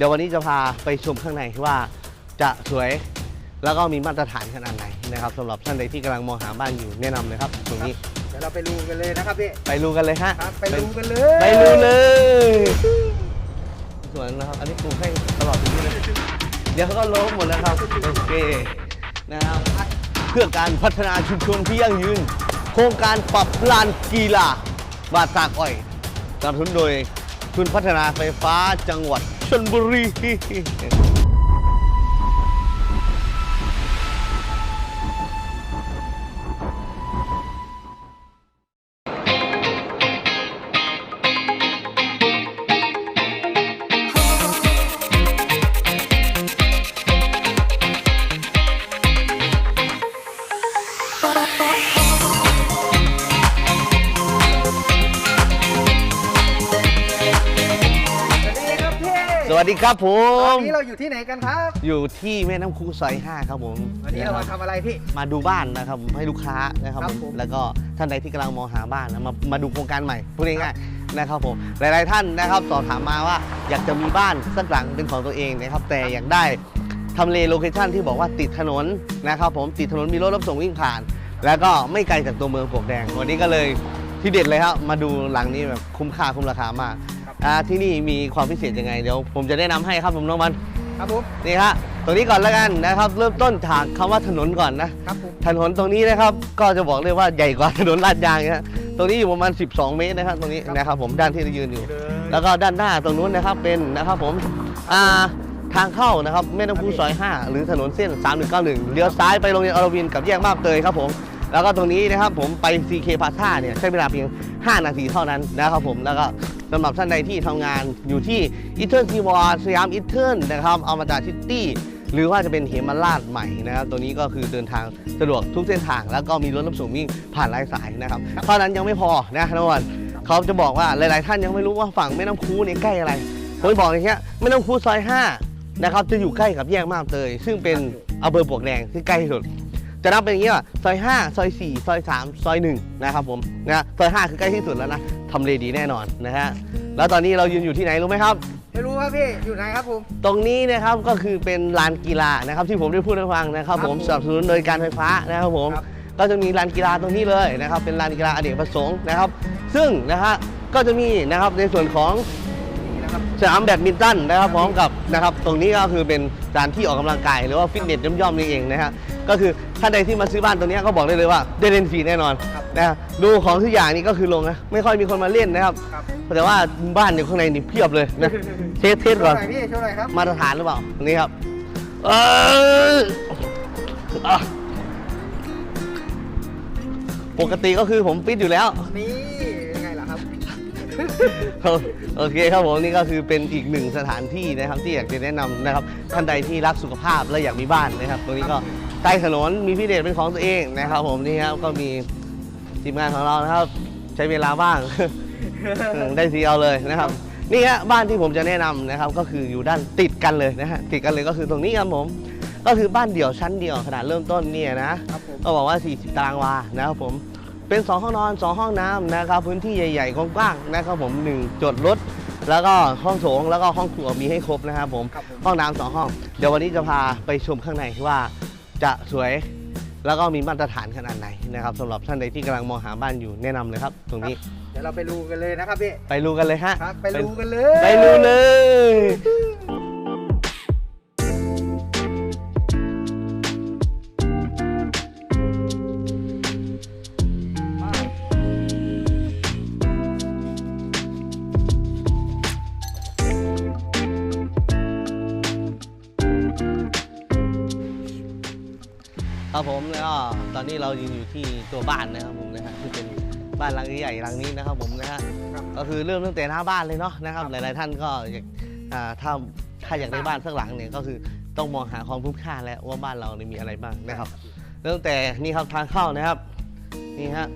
เดี๋ยววันนี้จะพาไปชมข้างในว่าจะสวยแล้วก็มีมาตรฐานขนาดไหนนะครับสำหรับท่านใดที่กำลังมองหาบ้านอยู่แนะนำเลยครับตรงนี้เดี๋ยวเราไปดูกันเลยนะครับพี่ไปดูกันเลยฮะครับไปดูกันเลยไปดูเลยสวนนะครับอันนี้ปลูกให้ตลอดปีเลยเดี๋ยวเขาก็ล้มหมดแล้วครับโอเคนะครับเพื่อการพัฒนาชุมชนที่ยั่งยืน โครงการปรับลานกีฬาบาดตากอ้อยสนับสนุนโดยทุนพัฒนาไฟฟ้าจังหวัด ชล ดีครับพี่สวัสดีครับผวัมนนี้เราอยู่ที่ไหนกันครับ อยู่ที่แม่น้ำคูซอย5ครับผมวันนี้เรามาทำอะไรพี่ มาดูบ้านนะครับให้ลูกค้านะครับครับผมผม แล้วก็ท่านใดที่กำลังมองหาบ้านนะมามาดูโครงการใหม่พูดง่ายๆนะครับผมหลายๆท่านนะครับสอบถามมาว่าอยากจะมีบ้านสักหลังเป็นของตัวเองนะครับแต่อยากได้ทำเลโลเคชั่นที่บอกว่าติดถนนนะครับผมติดถนนมีรถรับส่งวิ่งผ่าน แล้วก็ไม่ไกลจากตัวเมืองปลวกแดงวันนี้ก็เลยที่เด็ดเลยครับมาดูหลังนี้แบบคุ้มค่าคุ้มราคามากครับ อ่าที่นี่มีความพิเศษยังไงเดี๋ยวผมจะแนะนำให้ครับผมน้องมันครับผมนี่ฮะตรงนี้ก่อนแล้วกันนะครับ เริ่มต้นจากคำว่าถนนก่อนนะ ครับผมถนนตรงนี้นะครับก็จะบอกเลยว่าใหญ่กว่าถนนลาดยางนะฮะตรงนี้อยู่ประมาณ 12 เมตรนะครับ ตรงนี้นะครับผมด้านที่เรายืนอยู่ แล้วก็ด้านหน้าตรงนู้นนะครับเป็นนะครับผมอ่าทางเข้านะครับแม่น้ำพุซอย 5 หรือถนนเส้น 3191เลี้ยวซ้ายไปโรงเรียนอรวินกับแยกมาบเตยครับผม แล้วก็ตรงนี้นะครับผมไป CK พาซ่าเนี่ยใช้เวลาเพียง 5 นาทีเท่านั้นนะครับผมแล้วก็ สำหรับท่านใดที่ทำงานอยู่ที่อีเทิร์นทีวอร์สยามอีเทิร์นนะครับเอามาจากซิตี้หรือว่าจะเป็นเหมราชใหม่นะครับ ตัวนี้ก็คือเดินทางสะดวกทุกเส้นทาง แล้วก็มีรถรับส่งวิ่งผ่านหลายสายนะครับเท่านั้นยังไม่พอนะนวันเขาจะบอกว่าหลายๆ ท่านยังไม่รู้ว่าฝั่งแม่น้ำคูเนี่ยใกล้อะไรผมจะบอกอย่างเงี้ยแม่น้ำคูซอย5นะครับจะอยู่ใกล้กับแยกมาบเตยซึ่งเป็นอำเภอปลวกแดงที่ใกล้ที่สุด จะนับเป็นอย่างนี้ว่าซอย 5 ซอย 4 ซอย 3 ซอย1นะครับผมนะซอย 5 คือใกล้ที่สุดแล้วนะทำเลดีแน่นอนนะฮะแล้วตอนนี้เรายืนอยู่ที่ไหนรู้ไหมครับ ไม่รู้ครับพี่ อยู่ไหนครับผม ตรงนี้นะครับก็คือเป็นลานกีฬานะครับที่ผมได้พูดให้ฟังนะครับครับผมผมสนับสนุนโดยการไฟฟ้านะครับผมครับ ก็จะมีลานกีฬาตรงนี้เลยนะครับเป็นลานกีฬาอเนกประสงค์นะครับ ซึ่งนะฮะก็จะมีนะครับในส่วนของ นี่นะครับ สนามแบดมินตันนะครับพร้อมกับนะครับตรงนี้ก็คือเป็นสถานที่ออกกำลังกายหรือว่าฟิตเนสย่อมๆนี่เองนะฮะ ก็คือท่านใดที่มาซื้อบ้านตรงนี้ก็บอกได้เลยว่าได้เล่นฟรีแน่นอนครับนะฮะดูของทุกอย่างนี่ก็คือลงนะไม่ค่อยมีคนมาเล่นนะครับครับแต่ว่าบ้านอยู่ข้างในนี่เพียบเลยนะเทสเทสโชก่อนว์หน่อยพี่โชว์หน่อยครับมาตรฐานหรือเปล่านี่ครับเอออะปกติก็คือผมฟิตอยู่แล้ว นี่ยังไงล่ะครับ โอเคครับผมนี่ก็คือเป็นอีกหนึ่งสถานที่นะครับที่อยากจะแนะนำนะครับท่านใดที่รักสุขภาพและอยากมีบ้านนะครับตรงนี้ก็ ใต้ถนนมีพิเดชเป็นของตัวเองนะครับผมนี่ครับก็มีทีมงานของเรานะครับ ใช้เวลาบ้างเออได้สีเอาเลยนะครับ นี่ฮะบ้านที่ผมจะแนะนำนะครับ ก็คืออยู่ด้านติดกันเลยนะฮะติดกันเลยก็คือตรงนี้ครับผม ก็คือบ้านเดี่ยวชั้นเดียวขนาดเริ่มต้นเนี่ยนะครับผมก็บอกว่า 40 ตารางวานะครับผมเป็น 2 ห้องนอน 2 ห้องน้ำนะครับ พื้นที่ใหญ่ ๆ กว้างๆนะครับผม1จดรถแล้วก็ห้องโถงแล้วก็ห้องครัวมีให้ครบนะครับผมครับผมห้องน้ำสองห้อง เดี๋ยววันนี้จะพาไปชมข้างในว่า จะสวยแล้วก็มีมาตรฐานขนาดไหนนะครับสำหรับท่านใดที่กำลังมองหาบ้านอยู่แนะนำเลยครับ ตรงนี้เดี๋ยวเราไปดูกันเลยนะครับพี่ ไปดูกันเลยฮะ ครับ ไปดูกันเลย ไปดูเลย ครับผมแล้วก็ตอนนี้เรายืนอยู่ที่ตัวบ้านนะครับผมนะฮะที่เป็นบ้านหลังใหญ่ๆหลังนี้นะครับผมนะฮะครับก็คือเริ่มตั้งแต่หน้าบ้านเลยเนาะนะครับครับ หลาย ๆ ท่านก็อยากอ่าถ้าถ้าอยากได้บ้านสักหลังเนี่ยก็คือต้องมองหาความคุ้มค่าแล้วว่าบ้านเราเนี่ยมีอะไรบ้างนะครับเริ่มแต่นี่ครับทางเข้านะครับนี่ฮะ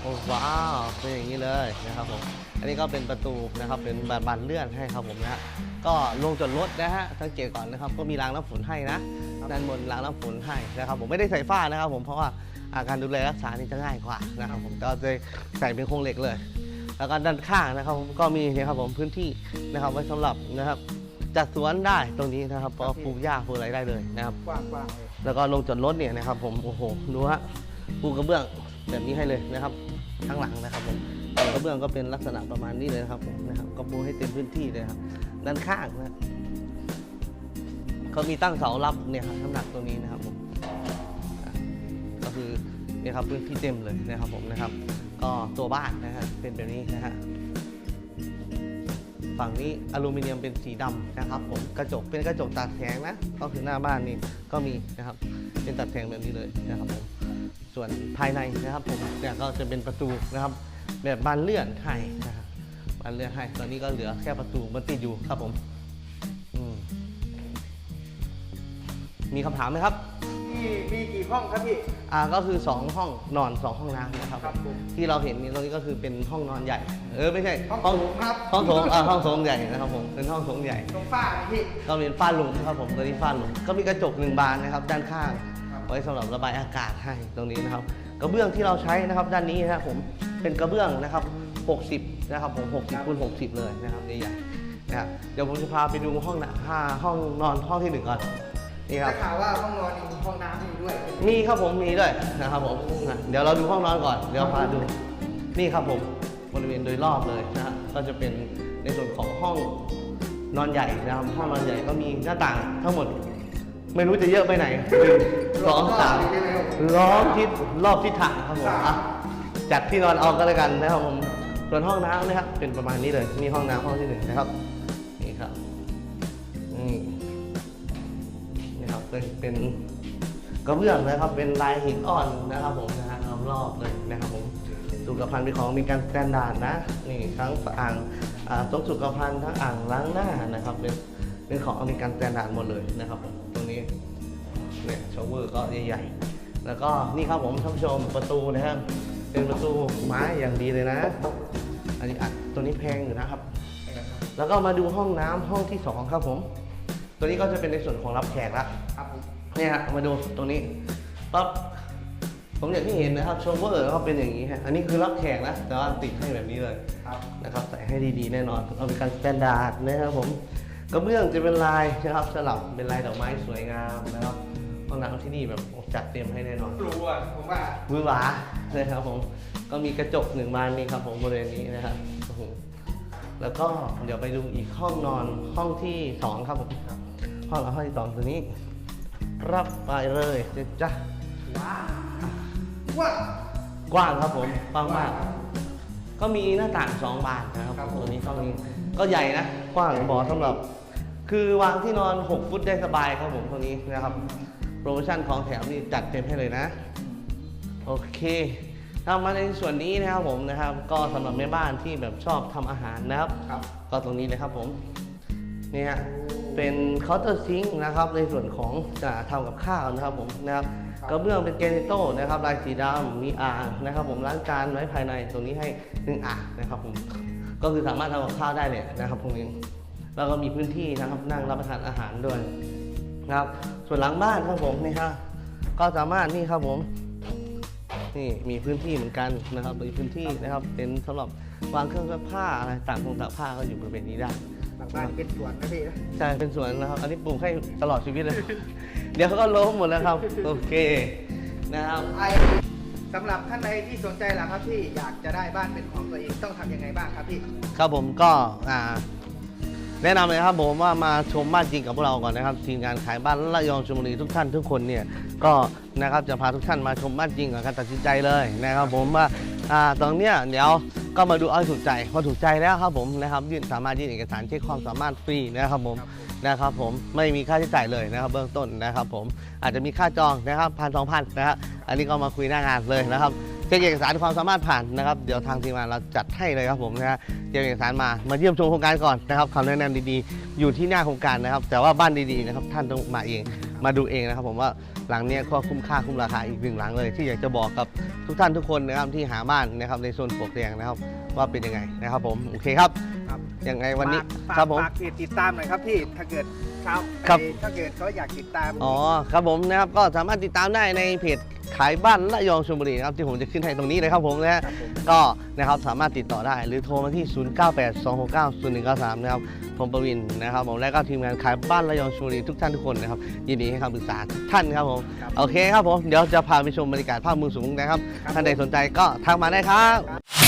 โอ้ว้าวเป็นอย่างนี้เลยนะครับผม อันนี้ก็เป็นประตูนะครับเป็นบานบานเลื่อนให้ครับผมนะฮะก็ลงจอดรถนะฮะสังเกตก่อนนะครับก็มีรางน้ำฝนให้นะด้านบนรางน้ำฝนให้นะครับผมไม่ได้ใส่ฝ้านะครับ ผมเพราะว่าอาการดูแลรักษานี่จะง่ายกว่านะครับผมก็จะใส่เป็นโครงเหล็กเลย แล้วก็ด้านข้างนะครับผมก็มีนะครับผมพื้นที่นะครับไว้สำหรับนะครับจัดสวนได้ตรงนี้นะครับก็ปลูกหญ้าปลูกอะไรได้เลยนะครับกว้างกว้างๆเลยแล้วก็ลงจอดรถเนี่ยนะครับผมโอ้โหดูฮะปูกระเบื้องแบบนี้ให้เลยนะครับ ข้างหลังนะครับผม กระเบื้องก็เป็นลักษณะประมาณนี้เลยนะครับผมนะครับก็ปูให้เต็มพื้นที่เลยครับด้านข้างนะเขามีตั้งเสารับเนี่ยครับน้ำหนักตรงนี้นะครับผมก็คือเนี่ยครับพื้นที่เต็มเลยนะครับผมนะครับ ก็ตัวบ้านนะฮะเป็นแบบนี้นะฮะฝั่งนี้อลูมิเนียมเป็นสีดำนะครับผมกระจกเป็นกระจกตัดแสงนะก็คือหน้าบ้านนี่ก็มีนะครับเป็นตัดแสงแบบนี้เลยนะครับผมส่วนภายในนะครับผมเนี่ยก็จะเป็นประตูนะครับ แบบบานเลื่อนให้นะครับบานเลื่อนให้ ตอนนี้ก็เหลือแค่ประตูมันติดอยู่ครับผมอืมมีคำถามไหมครับที่มีกี่ห้องครับพี่ อ่าก็คือ 2 ห้องนอน 2 ห้องน้ำนะครับครับผมที่เราเห็นนี่ตรงนี้ก็คือเป็นห้องนอนใหญ่ เออไม่ใช่ห้องโถงครับ ห้องโถงอ่าห้องโถงใหญ่นะครับผมเป็นห้องโถงใหญ่ ตรงฝ้าพี่ ก็เป็นฝ้าหลุมครับผมตัวนี้ฝ้าหลุมก็มีกระจกหนึ่งบานนะครับ ด้านข้าง ครับ ไว้สำหรับระบายอากาศให้ตรงนี้นะครับกระเบื้องที่เราใช้นะครับ ด้านนี้นะครับผม เป็นกระเบื้องนะครับ 60 นะครับผม60คูณ60 เลยนะครับใหญ่ๆนะครับเดี๋ยวผมจะพาไปดูห้องนะห้าห้องนอนห้องที่หนึ่งก่อนนี่คได้รับข่าวว่าห้องนอนมีห้องน้ำมีด้วย มีครับผมมีด้วยนะครับผมนะเดี๋ยวเราดูห้องนอนก่อน เดี๋ยวพาดูนี่ครับผมบริเวณโดยรอบเลยนะฮะก็จะเป็นในส่วนของห้องนอนใหญ่นะครับห้องนอนใหญ่ก็มีหน้าต่างทั้งหมด ไม่รู้จะเยอะไปไหนหนึ่งสองสามล้อมทิศรอบทิศทางครับผมอะ จัดที่นอนเอาก็แล้วกันนะครับผมส่วนห้องน้ำนะครับ เป็นประมาณนี้เลยนี่ห้องน้ำห้องที่หนึ่งนะครับนี่ครับนี่นี่ครับเป็นเป็นกระเบื้องนะครับเป็นลายหินอ่อนนะครับ ผมนะฮะรอบเลยนะครับผมสุขภัณฑ์เป็นของมีการสแตนดาร์ดนะนี่ทั้งอ่างอ่าตรงสุขภัณฑ์ทั้งอ่างล้างหน้านะครับเป็นเป็นของอเมริกันสแตนดาร์ดหมดเลยนะครับผมตรงนี้เนี่ยชาวเวอร์ก็ใหญ่ๆแล้วก็นี่ครับผมท่านผู้ชมประตูนะครับ เป็นประตูไม้อย่างดีเลยนะ อันนี้อัดตัวนี้แพงอยู่นะครับ แล้วก็มาดูห้องน้ำห้องที่สองครับผม ตัวนี้ก็จะเป็นในส่วนของรับแขกละครับผมเนี่ยฮะมาดูตรงนี้ปั๊บผมอย่างที่เห็นนะครับโชเวอร์เขาเป็นอย่างนี้ฮะ อันนี้คือรับแขกนะ แต่ว่าติดให้แบบนี้เลยครับนะครับ ใส่ให้ดีๆแน่นอน เอาเป็นการสแตนดาร์ดนะครับผม กระเบื้องจะเป็นลายนะครับ สลับเป็นลายดอกไม้สวยงามนะครับ ห้องน้ำที่นี่แบบจัดเต็มให้แน่นอนรู้อะผมว่ามือหวานะครับผมก็มีกระจกหนึ่งบานนี่ครับผมบริเวณนี้นะครับโอ้โหแล้วก็เดี๋ยวไปดูอีกห้องนอนห้องที่สองครับผมห้องนอนห้องที่สองตัวนี้ รับไปเลยจ้ะว้าวว้าวกว้างครับผมกว้างมาก ก็มีหน้าต่างสองบานนะครับครับผมตัวนี้ช่องนี้ก็ใหญ่นะกว้างเหมาะสำหรับ คือวางที่นอน 6 ฟุตได้สบายครับผมตัวนี้นะครับ โปรโมชั่นของแถมนี่จัดเต็มให้เลยนะ โอเคทำมาในส่วนนี้นะครับผมนะครับ ก็สำหรับแม่บ้านที่แบบชอบทำอาหารนะครับครับก็ตรงนี้เลยครับผมนี่ฮะเป็นเคาน์เตอร์ซิงค์นะครับ ในส่วนของจะทำกับข้าวนะครับผมนะครับครับกระเบื้องเป็นเกรนิโต้นะครับลายสีดำมีอ่างนะครับ ผมล้างจานไว้ภายในตรงนี้ให้หนึ่งอ่างนะครับผมก็คือสามารถทำกับข้าวได้เลยนะครับตรงนี้แล้วก็มีพื้นที่นะครับนั่งรับประทานอาหารด้วย นะครับ ส่วนหลังบ้านครับผมนี่ฮะก็สามารถนี่ครับผมนี่มีพื้นที่เหมือนกันนะครับมีพื้นที่นะครับเป็นสำหรับวางเครื่องซักผ้าอะไรต่างคงตากผ้าก็อยู่บริเวณนี้ได้หลังบ้านเป็นสวนนะพี่นะใช่เป็นสวนนะครับ อันนี้ปลูกให้ตลอดชีวิตเลย เดี๋ยวเขาก็ล้มหมดแล้วครับ โอเคนะครับไอสำหรับท่านใดที่สนใจล่ะครับพี่อยากจะได้บ้านเป็นของตัวเองต้องทำยังไงบ้างครับพี่ ครับผมก็อ่า แนะนำเลยครับผมว่ามาชมบ้านจริงกับพวกเราก่อนนะครับทีมงานขายบ้านระยองชลบุรีทุกท่านทุกคนเนี่ยก็นะครับจะพาทุกท่านมาชมบ้านจริงกับการตัดสินใจเลยนะครับผมว่าอ่าตรงเนี้ยเดี๋ยวก็มาดูเอาให้ถูกใจพอถูกใจแล้วครับผมนะครับยื่นสามารถยื่นเอกสารเช็คความสามารถฟรีนะครับผมครับผมนะครับผมไม่มีค่าใช้จ่ายเลยนะครับเบื้องต้นนะครับผมอาจจะมีค่าจองนะครับพันสองพันนะครับอันนี้ก็มาคุยหน้างานเลยนะครับ เช็คเอกสารความสามารถผ่านนะครับ เดี๋ยวทางทีมงานเราจัดให้เลยครับผมนะฮะเตรียมเอกสารมามาเยี่ยมชมโครงการก่อนนะครับคำแนะนำดีๆ อยู่ที่หน้าโครงการนะครับ แต่ว่าบ้านดีๆนะครับท่านต้องมาเองมาดูเองนะครับ ผมว่าหลังเนี้ยก็คุ้มค่าคุ้มราคาอีกหนึ่งหลังเลย ที่อยากจะบอกกับทุกท่านทุกคนนะครับที่หาบ้านนะครับในโซนปลวกแดงนะครับว่าเป็นยังไงนะครับผมโอเคครับ ยังไงวันนี้ฝากครับผม ฝากเพจติดตามหน่อยครับพี่ ถ้าเกิดชาวครับไอ้ถ้าเกิดเขาอยากติดตามอ๋อครับผมนะครับก็สามารถติดตามได้ในเพจขายบ้านละยองชลบุรีนะครับที่ผมจะขึ้นให้ตรงนี้เลยครับผมนะฮะ ครับผม ก็นะครับสามารถติดต่อได้หรือโทรมาที่ 0982690193 นะครับ ผมประวินนะครับผมและก็ทีมงานขายบ้านระยองชลบุรีทุกท่านทุกคนนะครับ ยินดีให้คำปรึกษาทุกท่านครับผม ครับ โอเคครับผม เดี๋ยวจะพาไปชมบรรยากาศภาพมุมสูงนะครับครับท่านใดสนใจก็ทักมาได้ครับ ครับ